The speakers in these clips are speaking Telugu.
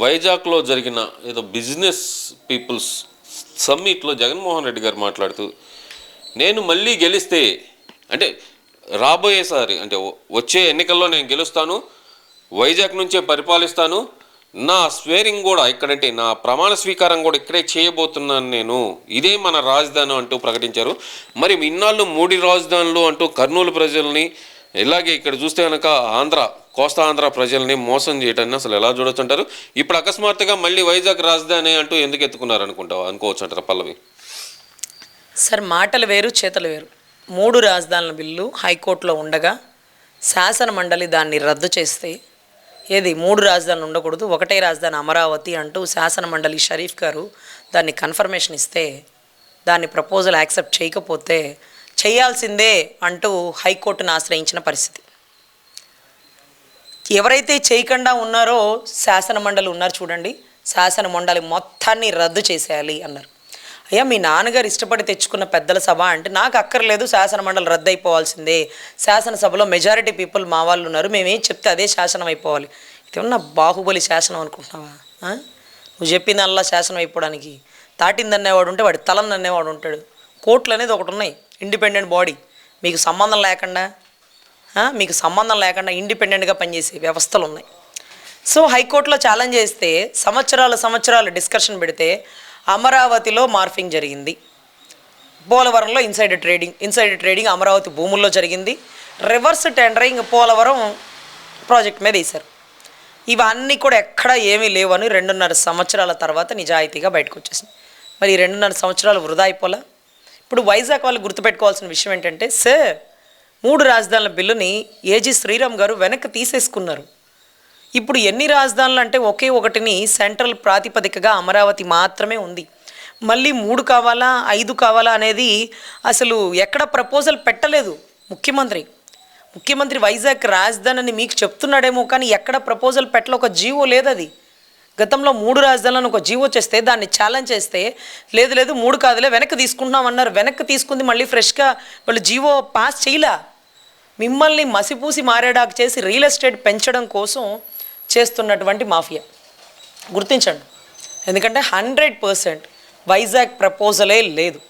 వైజాగ్లో జరిగిన ఏదో బిజినెస్ పీపుల్స్ సమ్మిట్లో జగన్మోహన్ రెడ్డి గారు మాట్లాడుతూ నేను మళ్ళీ గెలిస్తే అంటే రాబోయేసారి అంటే వచ్చే ఎన్నికల్లో నేను గెలుస్తాను వైజాగ్ నుంచే పరిపాలిస్తాను నా స్వేరింగ్ కూడా ఇక్కడంటే నా ప్రమాణ స్వీకారం కూడా ఇక్కడే చేయబోతున్నాను నేను. ఇదే మన రాజధాని అంటూ ప్రకటించారు. మరి ఇన్నాళ్ళు మూడు రాజధానులు అంటూ కర్నూలు ప్రజల్ని ఇలాగే ఇక్కడ చూస్తే కనుక ఆంధ్ర కోస్తా ఆంధ్ర ప్రజల్ని మోసం చేయటాన్ని అసలు ఎలా చూడొచ్చుంటారు ఇప్పుడు అకస్మాత్తుగా మళ్ళీ వైజాగ్ రాజధాని అంటూ ఎందుకు ఎత్తుకున్నారు అనుకుంటావు? అనుకోవచ్చు అంటారా పల్లవి? సార్ మాటలు వేరు చేతలు వేరు. మూడు రాజధానుల బిల్లు హైకోర్టులో ఉండగా శాసన మండలి దాన్ని రద్దు చేస్తే ఏది? మూడు రాజధానులు ఉండకూడదు ఒకటే రాజధాని అమరావతి అంటూ శాసన మండలి షరీఫ్ గారు దాన్ని కన్ఫర్మేషన్ ఇస్తే దాన్ని ప్రపోజల్ యాక్సెప్ట్ చేయకపోతే చేయాల్సిందే అంటూ హైకోర్టును ఆశ్రయించిన పరిస్థితి. ఎవరైతే చేయకుండా ఉన్నారో శాసన మండలి ఉన్నారు చూడండి. శాసన మండలి మొత్తాన్ని రద్దు చేసేయాలి అన్నారు. అయ్యా మీ నాన్నగారు ఇష్టపడి తెచ్చుకున్న పెద్దల సభ అంటే నాకు అక్కర్లేదు శాసన మండలి రద్దు అయిపోవాల్సిందే శాసనసభలో మెజారిటీ పీపుల్ మా వాళ్ళు ఉన్నారు. మేమేం చెప్తే అదే శాసనం అయిపోవాలి. ఇదేమన్నా బాహుబలి శాసనం అనుకుంటున్నావా? నువ్వు చెప్పిందల్లా శాసనం అయిపోవడానికి. తాటిందనేవాడు ఉంటే వాడి తలం అనేవాడు ఉంటాడు. కోర్టులు అనేది ఒకటి ఉన్నాయి. Independent body. మీకు సంబంధం లేకుండా మీకు సంబంధం లేకుండా ఇండిపెండెంట్గా పనిచేసే వ్యవస్థలు ఉన్నాయి సో హైకోర్టులో ఛాలెంజ్ చేస్తే సంవత్సరాల సంవత్సరాలు డిస్కషన్ పెడితే అమరావతిలో మార్ఫింగ్ జరిగింది. పోలవరంలో inside trading inside trading Amaravati భూముల్లో జరిగింది. రివర్స్ టెండరింగ్ పోలవరం ప్రాజెక్ట్ మీద వేశారు. ఇవన్నీ కూడా ఎక్కడా ఏమీ లేవని రెండున్నర సంవత్సరాల తర్వాత నిజాయితీగా బయటకు వచ్చేసింది మరి రెండున్నర సంవత్సరాలు వృధా అయిపోలే? ఇప్పుడు వైజాగ్ వాళ్ళు గుర్తుపెట్టుకోవాల్సిన విషయం ఏంటంటే సార్ మూడు రాజధానుల బిల్లుని ఏజీ శ్రీరామ్ గారు వెనక్కి తీసేసుకున్నారు. ఇప్పుడు ఎన్ని రాజధానులు అంటే ఒకే ఒకటిని సెంట్రల్ ప్రాతిపదికగా అమరావతి మాత్రమే ఉంది. మళ్ళీ మూడు కావాలా ఐదు కావాలా అనేది అసలు ఎక్కడ ప్రపోజల్ పెట్టలేదు ముఖ్యమంత్రి. ముఖ్యమంత్రి వైజాగ్ రాజధాని అని మీకు చెప్తున్నాడేమో కానీ ఎక్కడ ప్రపోజల్ పెట్టలే ఒక జీవో లేదు అది గతంలో మూడు రాజధానులను ఒక జీవో చేస్తే దాన్ని ఛాలెంజ్ చేస్తే లేదు లేదు మూడు కాదులే వెనక్కి తీసుకుంటున్నాం అన్నారు. వెనక్కి తీసుకుంది మళ్ళీ ఫ్రెష్గా వాళ్ళు జీవో పాస్ చేయలా. మిమ్మల్ని మసిపూసి మారేడాకు చేసి రియల్ ఎస్టేట్ పెంచడం కోసం చేస్తున్నటువంటి మాఫియా. గుర్తించండి. ఎందుకంటే హండ్రెడ్ పర్సెంట్ వైజాగ్ ప్రపోజలే లేదు.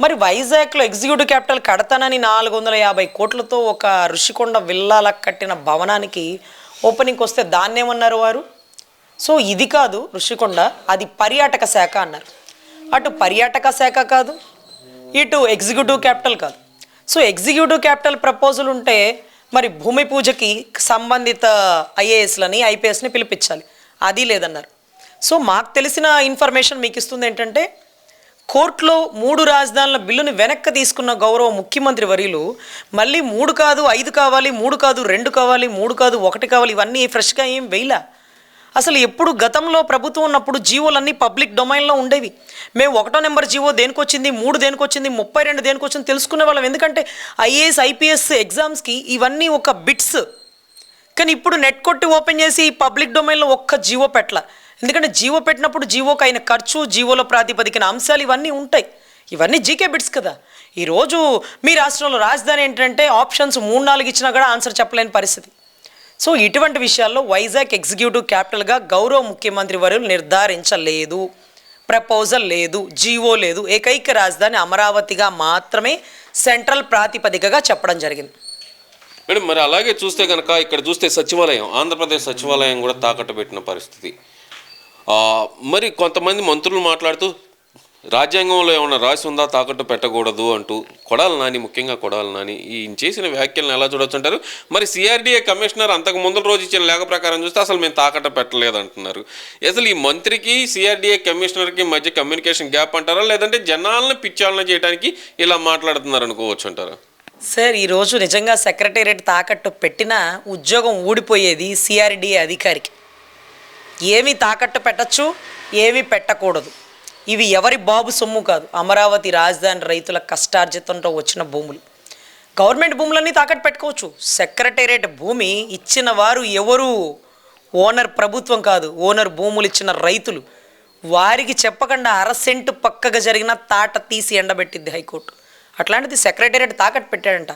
మరి వైజాగ్లో ఎగ్జిక్యూటివ్ క్యాపిటల్ కడతానని నాలుగు వందల యాభై కోట్లతో ఒక ఋషికొండ విల్లాల కట్టిన భవనానికి ఓపెనింగ్కి వస్తే దాన్నేమన్నారు వారు? సో ఇది కాదు ఋషికొండ అది పర్యాటక శాఖ అన్నారు. అటు పర్యాటక శాఖ కాదు ఇటు ఎగ్జిక్యూటివ్ క్యాపిటల్ కాదు. సో ఎగ్జిక్యూటివ్ క్యాపిటల్ ప్రపోజల్ ఉంటే మరి భూమి పూజకి సంబంధిత ఐఏఎస్లని ఐపీఎస్ని పిలిపించాలి. అది లేదన్నారు. సో మాకు తెలిసిన ఇన్ఫర్మేషన్ మీకు ఇస్తుంది ఏంటంటే కోర్టులో మూడు రాజధానుల బిల్లుని వెనక్కి తీసుకున్న గౌరవ ముఖ్యమంత్రి వర్యులు మళ్ళీ మూడు కాదు ఐదు కావాలి మూడు కాదు రెండు కావాలి మూడు కాదు ఒకటి కావాలి ఇవన్నీ ఫ్రెష్గా ఏం వేయలే? అసలు ఎప్పుడు గతంలో ప్రభుత్వం ఉన్నప్పుడు జీవోలన్నీ పబ్లిక్ డొమైన్లో ఉండేవి. మేము ఒకటో నెంబర్ జీవో దేనికి వచ్చింది మూడు దేనికి వచ్చింది ముప్పై రెండు దేనికి వచ్చింది తెలుసుకునే వాళ్ళం. ఎందుకంటే ఐఏఎస్ ఐపీఎస్ ఎగ్జామ్స్కి ఇవన్నీ ఒక బిట్స్. కానీ ఇప్పుడు నెట్ కొట్టి ఓపెన్ చేసి పబ్లిక్ డొమైన్లో ఒక్క జీవో పెట్టల. ఎందుకంటే జీవో పెట్టినప్పుడు జీవోకి అయిన ఖర్చు జీవోలో ప్రాతిపదికన అంశాలు ఇవన్నీ ఉంటాయి. ఇవన్నీ జీకే బిట్స్ కదా. ఈరోజు మీ రాష్ట్రంలో రాజధాని ఏంటంటే ఆప్షన్స్ మూడు నాలుగు ఇచ్చినా కూడా ఆన్సర్ చెప్పలేని పరిస్థితి. సో ఇటువంటి విషయాల్లో వైజాగ్ ఎగ్జిక్యూటివ్ క్యాపిటల్గా గౌరవ ముఖ్యమంత్రి వర్యులు నిర్ధారించలేదు ప్రపోజల్ లేదు జీవో లేదు ఏకైక రాజధాని అమరావతిగా మాత్రమే సెంట్రల్ ప్రాతిపదికగా చెప్పడం జరిగింది. మేడం మరి అలాగే చూస్తే కనుక ఇక్కడ చూస్తే సచివాలయం ఆంధ్రప్రదేశ్ సచివాలయం కూడా తాకట్టు పెట్టిన పరిస్థితి. మరి కొంతమంది మంత్రులు మాట్లాడుతూ రాజ్యాంగంలో ఏమైనా రాసి ఉందా? తాకట్టు పెట్టకూడదు అంటూ కొడాలి నాని ముఖ్యంగా కొడాలి నాని. ఈయన చేసిన వ్యాఖ్యలను ఎలా చూడొచ్చు అంటారు? మరి సిఆర్డీఏ కమిషనర్ అంతకు ముందు రోజు ఇచ్చిన లేఖ ప్రకారం చూస్తే అసలు మేము తాకట్టు పెట్టలేదు అంటున్నారు. అసలు ఈ మంత్రికి సిఆర్డీఏ కమిషనర్కి మధ్య కమ్యూనికేషన్ గ్యాప్ అంటారా? లేదంటే జనాలను పిచ్చాలన చేయడానికి ఇలా మాట్లాడుతున్నారు అనుకోవచ్చు అంటారా? సార్ ఈరోజు నిజంగా సెక్రటేరియట్ తాకట్టు పెట్టిన ఉద్యోగం ఊడిపోయేది సిఆర్డీఏ అధికారికి. ఏమి తాకట్టు పెట్టచ్చు ఏమీ పెట్టకూడదు. ఇవి ఎవరి బాబు సొమ్ము కాదు. అమరావతి రాజధాని రైతుల కష్టార్జితంతో వచ్చిన భూములు. గవర్నమెంట్ భూములన్నీ తాకట్టు పెట్టుకోవచ్చు. సెక్రటేరియట్ భూమి ఇచ్చిన వారు ఎవరు? ఓనర్ ప్రభుత్వం కాదు. ఓనర్ భూములు ఇచ్చిన రైతులు. వారికి చెప్పకుండా అరసెంటు పక్కగా జరిగిన తాట తీసి ఎండబెట్టింది హైకోర్టు. అట్లాంటిది సెక్రటేరియట్ తాకట్టు పెట్టాడంట.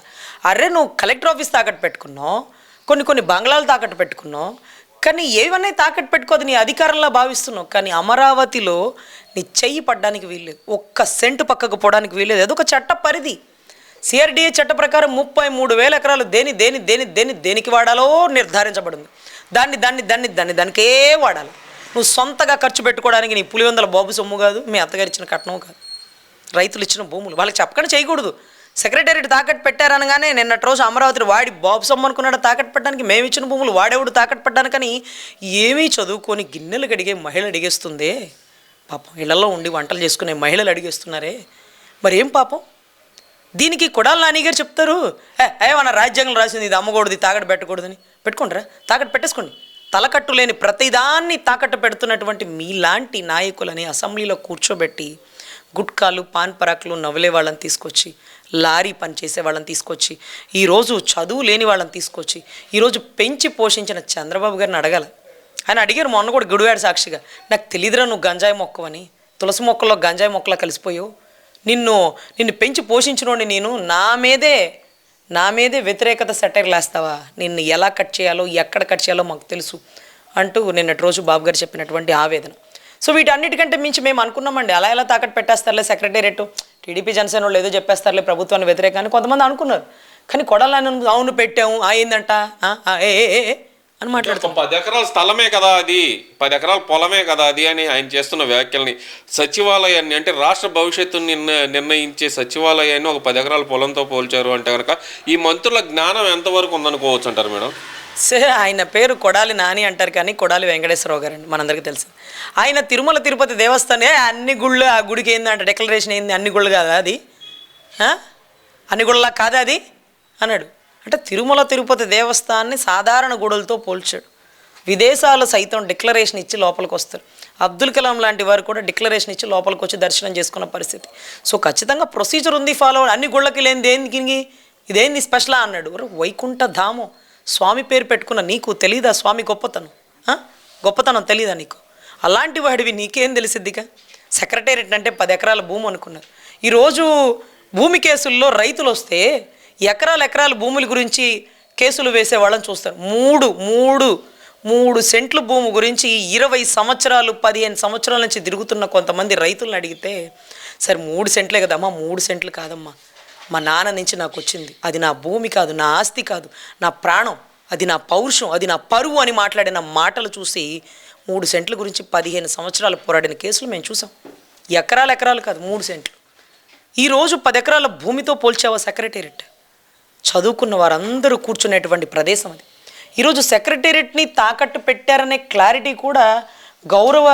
అరే నువ్వు కలెక్టర్ ఆఫీస్ తాకట్టు పెట్టుకున్నావు. కొన్ని కొన్ని బంగ్లాలు తాకట్టు పెట్టుకున్నావు. కానీ ఏమన్నా తాకట్టు పెట్టుకోదు నీ అధికారంలో భావిస్తున్నావు. కానీ అమరావతిలో నీ చెయ్యి పడ్డానికి వీల్లేదు. ఒక్క సెంటు పక్కకు పోవడానికి వీల్లేదు. అదొక చట్ట పరిధి. సిఆర్డిఏ చట్ట ప్రకారం ముప్పై మూడు వేల ఎకరాలు దేని దేని దేని దేని దేనికి వాడాలో నిర్ధారించబడింది. దాన్ని దాన్ని దాన్ని దాన్ని దానికే వాడాలి. నువ్వు సొంతగా ఖర్చు పెట్టుకోవడానికి నీ పులివెందల బాబు సొమ్ము కాదు మీ అత్తగారు ఇచ్చిన కట్నం కాదు. రైతులు ఇచ్చిన భూములు. వాళ్ళకి చెప్పకుండా చేయకూడదు. సెక్రటేరియట్ తాకట్టు పెట్టారనగానే నిన్నటి రోజు అమరావతి వాడి బాబు సమ్మనుకున్నాడు. తాకట్టు పెట్టడానికి మేము ఇచ్చిన భూములు వాడేవాడు తాకట్టు పెట్టడానికని ఏమీ చదువుకొని గిన్నెలు కడిగే మహిళ అడిగేస్తుంది. పాపం ఇళ్ళలో ఉండి వంటలు చేసుకునే మహిళలు అడిగేస్తున్నారే. మరి ఏం పాపం? దీనికి కొడాలి నానిగారు చెప్తారు. ఏ ఏ మన రాజ్యాంగం రాసింది ఇది అమ్మకూడదు తాకట్టు పెట్టకూడదని. పెట్టుకుంటారా? తాకట్టు పెట్టేసుకోండి. తలకట్టు లేని ప్రతిదాన్ని తాకట్టు పెడుతున్నటువంటి మీలాంటి నాయకులని అసెంబ్లీలో కూర్చోబెట్టి గుట్కాలు పాన్ పరాకులు నవ్వులే వాళ్ళని తీసుకొచ్చి లారీ పని చేసే వాళ్ళని తీసుకొచ్చి ఈరోజు చదువు లేని వాళ్ళని తీసుకొచ్చి ఈరోజు పెంచి పోషించిన చంద్రబాబు గారిని అడగాల. ఆయన అడిగారు మొన్న కూడా గుడివాడ సాక్షిగా నాకు తెలియదురా నువ్వు గంజాయి మొక్కవని. తులసి మొక్కల్లో గంజాయి మొక్కలా కలిసిపోయావు. నిన్ను నిన్ను పెంచి పోషించినోడిని నేను నా మీదే నా మీదే వ్యతిరేకత సెటైర్ లేస్తావా? నిన్ను ఎలా కట్ చేయాలో ఎక్కడ కట్ చేయాలో మాకు తెలుసు అంటూ నిన్నటి రోజు బాబు గారు చెప్పినటువంటి ఆవేదన. సో వీటన్నిటికంటే మించి మేము అనుకున్నామండి. అలా ఎలా తాకట్టు పెట్టేస్తారులే సెక్రటేరియట్? టీడీపీ జనసేన వాళ్ళు ఏదో చెప్పేస్తారులే ప్రభుత్వాన్ని వ్యతిరేకాన్ని కొంతమంది అనుకున్నారు. కానీ కొడాలని అవును పెట్టాము అయిందంట ఆ, ఏ ఏ, అని మాట్లాడుతాం పది ఎకరాల స్థలమే కదా అది. పది ఎకరాల పొలమే కదా అది అని ఆయన చేస్తున్న వ్యాఖ్యల్ని సచివాలయాన్ని అంటే రాష్ట్ర భవిష్యత్తును నిర్ణ నిర్ణయించే సచివాలయాన్ని ఒక పది ఎకరాల పొలంతో పోల్చారు అంటే కనుక ఈ మంత్రుల జ్ఞానం ఎంతవరకు ఉందనుకోవచ్చు అంటారు మేడం? సరే ఆయన పేరు కొడాలి నాని అంటారు కానీ కొడాలి వెంకటేశ్వరరావు గారు అండి మనందరికీ తెలుసు. ఆయన తిరుమల తిరుపతి దేవస్థానే అన్ని గుళ్ళు ఆ గుడికి ఏందంట డిక్లరేషన్ ఏంది అన్ని గుళ్ళు కాదా అది? అన్ని గుళ్ళలా కాదా అది? అన్నాడు. అంటే తిరుమల తిరుపతి దేవస్థానాన్ని సాధారణ గుడులతో పోల్చాడు. విదేశాలు సైతం డిక్లరేషన్ ఇచ్చి లోపలికి వస్తారు. అబ్దుల్ కలాం లాంటి వారు కూడా డిక్లరేషన్ ఇచ్చి లోపలికి వచ్చి దర్శనం చేసుకున్న పరిస్థితి. సో ఖచ్చితంగా ప్రొసీజర్ ఉంది ఫాలో అన్ని గుళ్ళకి లేని దేనికి ఇదేంది స్పెషలా అన్నాడు. వైకుంఠ ధామం స్వామి పేరు పెట్టుకున్న నీకు తెలీదా స్వామి గొప్పతనం? గొప్పతనం తెలీదా నీకు? అలాంటి వాడివి నీకేం తెలిసిద్దిగా? సెక్రటేరియట్ అంటే పది ఎకరాల భూమి అనుకున్నారు ఈరోజు భూమి కేసుల్లో రైతులు వస్తే ఎకరాల ఎకరాల భూముల గురించి కేసులు వేసే వాళ్ళని చూస్తారు. మూడు మూడు మూడు సెంట్ల భూమి గురించి ఇరవై సంవత్సరాలు పదిహేను సంవత్సరాల నుంచి తిరుగుతున్న కొంతమంది రైతులను అడిగితే సరే మూడు సెంట్లే కదమ్మా మూడు సెంట్లు కాదమ్మా. మా నాన్న నుంచి నాకు వచ్చింది. అది నా భూమి కాదు నా ఆస్తి కాదు నా ప్రాణం అది నా పౌరుషం అది నా పరువు అని మాట్లాడిన మాటలు చూసి మూడు సెంట్ల గురించి పదిహేను సంవత్సరాలు పోరాడిన కేసులు మేము చూసాం. ఎకరాలు ఎకరాలు కాదు మూడు సెంట్లు. ఈరోజు పది ఎకరాల భూమితో పోల్చావా సెక్రటేరియట్? చదువుకున్న వారందరూ కూర్చునేటువంటి ప్రదేశం అది. ఈరోజు సెక్రటేరియట్ని తాకట్టు పెట్టారనే క్లారిటీ కూడా గౌరవ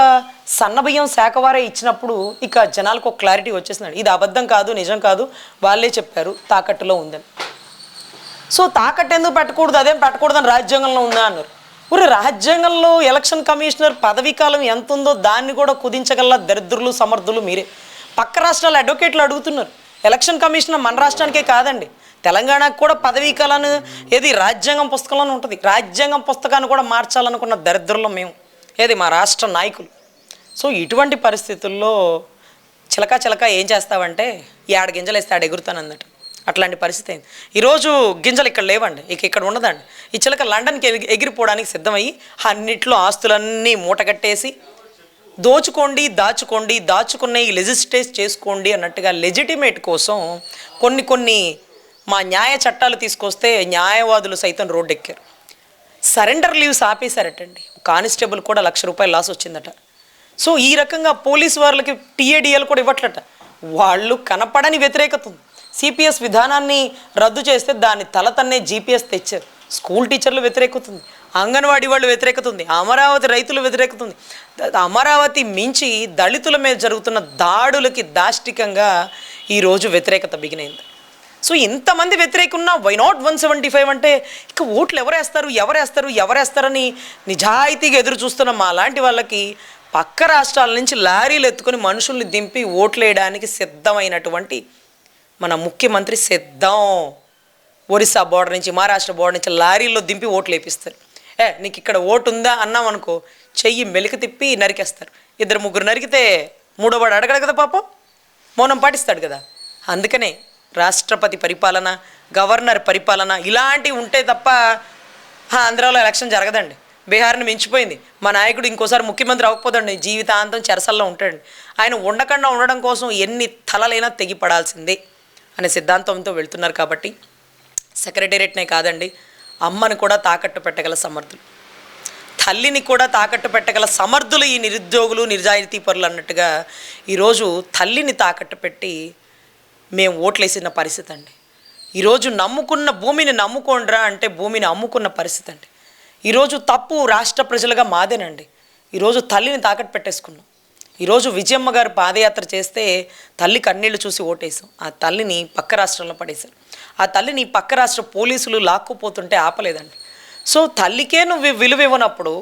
సన్నబియ్యం శాఖ వారే ఇచ్చినప్పుడు ఇక జనాలకు ఒక క్లారిటీ వచ్చేసిందండి. ఇది అబద్ధం కాదు నిజం కాదు వాళ్ళే చెప్పారు తాకట్టులో ఉందని. సో తాకట్టు ఎందుకు పెట్టకూడదు అదేం పెట్టకూడదని రాజ్యాంగంలో ఉందా అన్నారు. ఊరి రాజ్యాంగంలో ఎలక్షన్ కమిషనర్ పదవీ కాలం ఎంత ఉందో దాన్ని కూడా కుదించగల దరిద్రులు సమర్థులు మీరే. పక్క రాష్ట్రాల అడ్వకేట్లు అడుగుతున్నారు. ఎలక్షన్ కమిషనర్ మన రాష్ట్రానికే కాదండి. తెలంగాణకు కూడా పదవీ కాలాన్ని ఏది రాజ్యాంగం పుస్తకంలోనే ఉంటుంది. రాజ్యాంగం పుస్తకాన్ని కూడా మార్చాలనుకున్న దరిద్రులం మేము. ఏది మా రాష్ట్ర నాయకులు? సో ఇటువంటి పరిస్థితుల్లో చిలక చిలక ఏం చేస్తావంటే ఈ ఆడ గింజలు వేస్తే ఆడ ఎగురుతానన్నట్టు అట్లాంటి పరిస్థితి అయింది. ఈరోజు గింజలు ఇక్కడ లేవండి. ఇక ఇక్కడ ఉండదండి. ఈ చిలక లండన్కి ఎగి- ఎగిరిపోవడానికి సిద్ధమయ్యి అన్నిట్లో ఆస్తులన్నీ మూటగట్టేసి దోచుకోండి దాచుకోండి దాచుకున్న ఈ లెజిస్టేట్ చేసుకోండి అన్నట్టుగా లెజిటిమేట్ కోసం కొన్ని కొన్ని మా న్యాయ చట్టాలు తీసుకొస్తే న్యాయవాదులు సైతం రోడ్డెక్కారు. సరెండర్ లీవ్స్ ఆపేశారటండి. కానిస్టేబుల్ కూడా లక్ష రూపాయలు లాస్ వచ్చిందట. సో ఈ రకంగా పోలీస్ వాళ్ళకి టీఏడిఎల్ కూడా ఇవ్వట్లట. వాళ్ళు కనపడని వ్యతిరేకత. ఉంది సిపిఎస్ విధానాన్ని రద్దు చేస్తే దాన్ని తలతన్నే జీపీఎస్ తెచ్చారు. స్కూల్ టీచర్లు వ్యతిరేకత ఉంది అంగన్వాడీ వాళ్ళు వ్యతిరేకత ఉంది అమరావతి రైతులు వ్యతిరేకత ఉంది అమరావతి మించి దళితుల మీద జరుగుతున్న దాడులకి దాష్టికంగా ఈరోజు వ్యతిరేకత బిగినైంది. సో ఇంతమంది వ్యతిరేకున్నా why not one seventy five అంటే ఇక ఓట్లు ఎవరేస్తారు ఎవరేస్తారు ఎవరేస్తారని నిజాయితీగా ఎదురు చూస్తున్న మా లాంటి వాళ్ళకి పక్క రాష్ట్రాల నుంచి లారీలు ఎత్తుకొని మనుషుల్ని దింపి ఓట్లు వేయడానికి సిద్ధమైనటువంటి మన ముఖ్యమంత్రి సిద్ధం. ఒరిస్సా బోర్డర్ నుంచి మహారాష్ట్ర బోర్డర్ నుంచి లారీల్లో దింపి ఓట్లు వేపిస్తారు ఏ నీకు ఇక్కడ ఓటు ఉందా అన్నాం అనుకో చెయ్యి మెలిక తిప్పి నరికేస్తారు. ఇద్దరు ముగ్గురు నరికితే మూడోవాడు అడగడు కదా పాపం. మౌనం పాటిస్తాడు కదా. అందుకనే రాష్ట్రపతి పరిపాలన గవర్నర్ పరిపాలన ఇలాంటివి ఉంటే తప్ప ఆంధ్రాలో ఎలక్షన్ జరగదండి. బీహార్ని మించిపోయింది. మా నాయకుడు ఇంకోసారి ముఖ్యమంత్రి అవ్వకపోదండి. జీవితాంతం చెరసల్లో ఉంటాడండి ఆయన ఉండకుండా ఉండడం కోసం ఎన్ని తలలైనా తెగిపడాల్సిందే అనే సిద్ధాంతంతో వెళ్తున్నారు కాబట్టి సెక్రటేరియట్నే కాదండి అమ్మని కూడా తాకట్టు పెట్టగల సమర్థులు. తల్లిని కూడా తాకట్టు పెట్టగల సమర్థులు ఈ నిరుద్యోగులు నిజాయితీ పరులు అన్నట్టుగా ఈరోజు తల్లిని తాకట్టు పెట్టి మేము ఓట్లేసిన పరిస్థితి అండి. ఈరోజు నమ్ముకున్న భూమిని నమ్ముకోండ్రా అంటే భూమిని అమ్ముకున్న పరిస్థితి అండి. ఈరోజు తప్పు రాష్ట్ర ప్రజలుగా మాదేనండి. ఈరోజు తల్లిని తాకట్టు పెట్టేసుకున్నాం. ఈరోజు విజయమ్మ గారు పాదయాత్ర చేస్తే తల్లి కన్నీళ్ళు చూసి ఓటేసాం ఆ తల్లిని పక్క రాష్ట్రంలో పడేశారు. ఆ తల్లిని పక్క రాష్ట్ర పోలీసులు లాక్కుపోతుంటే ఆపలేదండి. సో తల్లికే నువ్వు విలువ ఇవ్వనప్పుడు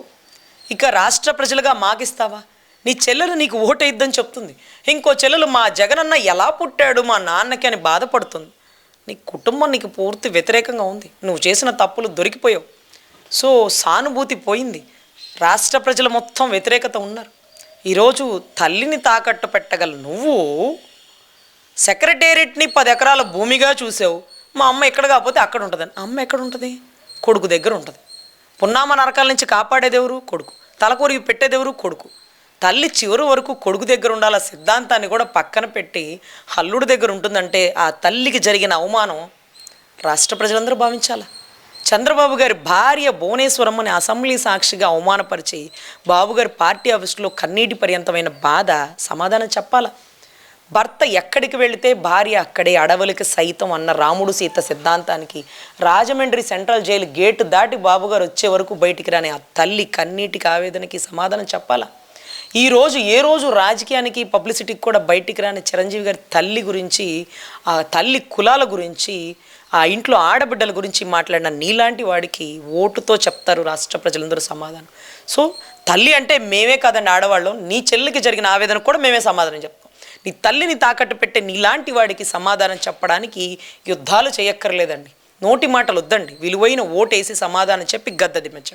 ఇక రాష్ట్ర ప్రజలుగా మాకిస్తావా నీ చెల్లెలు నీకు ఓటేద్దని చెప్తుంది. ఇంకో చెల్లెలు మా జగనన్న ఎలా పుట్టాడు మా నాన్నకి అని బాధపడుతుంది. నీ కుటుంబం నీకు పూర్తి వ్యతిరేకంగా ఉంది. నువ్వు చేసిన తప్పులు దొరికిపోయావు. సో సానుభూతి పోయింది. రాష్ట్ర ప్రజలు మొత్తం వ్యతిరేకత ఉన్నారు. ఈరోజు తల్లిని తాకట్టు పెట్టగల నువ్వు సెక్రటేరియట్ని పది ఎకరాల భూమిగా చూసావు. మా అమ్మ ఎక్కడ కాకపోతే అక్కడ ఉంటుందని. అమ్మ ఎక్కడ ఉంటుంది? కొడుకు దగ్గర ఉంటుంది. పున్నామ నరకాల నుంచి కాపాడేదెవరు కొడుకు. తలకూరికి పెట్టేదెవరు కొడుకు. తల్లి చివరి వరకు కొడుకు దగ్గర ఉండాల సిద్ధాంతాన్ని కూడా పక్కన పెట్టి హల్లుడి దగ్గర ఉంటుందంటే ఆ తల్లికి జరిగిన అవమానం రాష్ట్ర ప్రజలందరూ భావించాలా? చంద్రబాబు గారి భార్య భువనేశ్వరమ్మని అసెంబ్లీ సాక్షిగా అవమానపరిచి బాబుగారి పార్టీ ఆఫీసులో కన్నీటి పర్యంతమైన బాధ సమాధానం చెప్పాలా? భర్త ఎక్కడికి వెళితే భార్య అక్కడే అడవులకి సైతం అన్న రాముడు సీత సిద్ధాంతానికి రాజమండ్రి సెంట్రల్ జైలు గేటు దాటి బాబుగారు వచ్చే వరకు బయటికి రాని ఆ తల్లి కన్నీటికి ఆవేదనకి సమాధానం చెప్పాలా? ఈరోజు ఏ రోజు రాజకీయానికి పబ్లిసిటీకి కూడా బయటికి రాని చిరంజీవి గారి తల్లి గురించి ఆ తల్లి కులాల గురించి ఆ ఇంట్లో ఆడబిడ్డల గురించి మాట్లాడిన నీలాంటి వాడికి ఓటుతో చెప్తారు రాష్ట్ర ప్రజలందరూ సమాధానం. సో తల్లి అంటే మేమే కాదండి ఆడవాళ్ళం. నీ చెల్లికి జరిగిన ఆవేదన కూడా మేమే సమాధానం చెప్తాం. నీ తల్లిని తాకట్టు పెట్టే నీలాంటి వాడికి సమాధానం చెప్పడానికి యుద్ధాలు చేయక్కర్లేదండి. నోటి మాటలు వద్దండి. విలువైన ఓటేసి సమాధానం చెప్పి గద్దది దించండి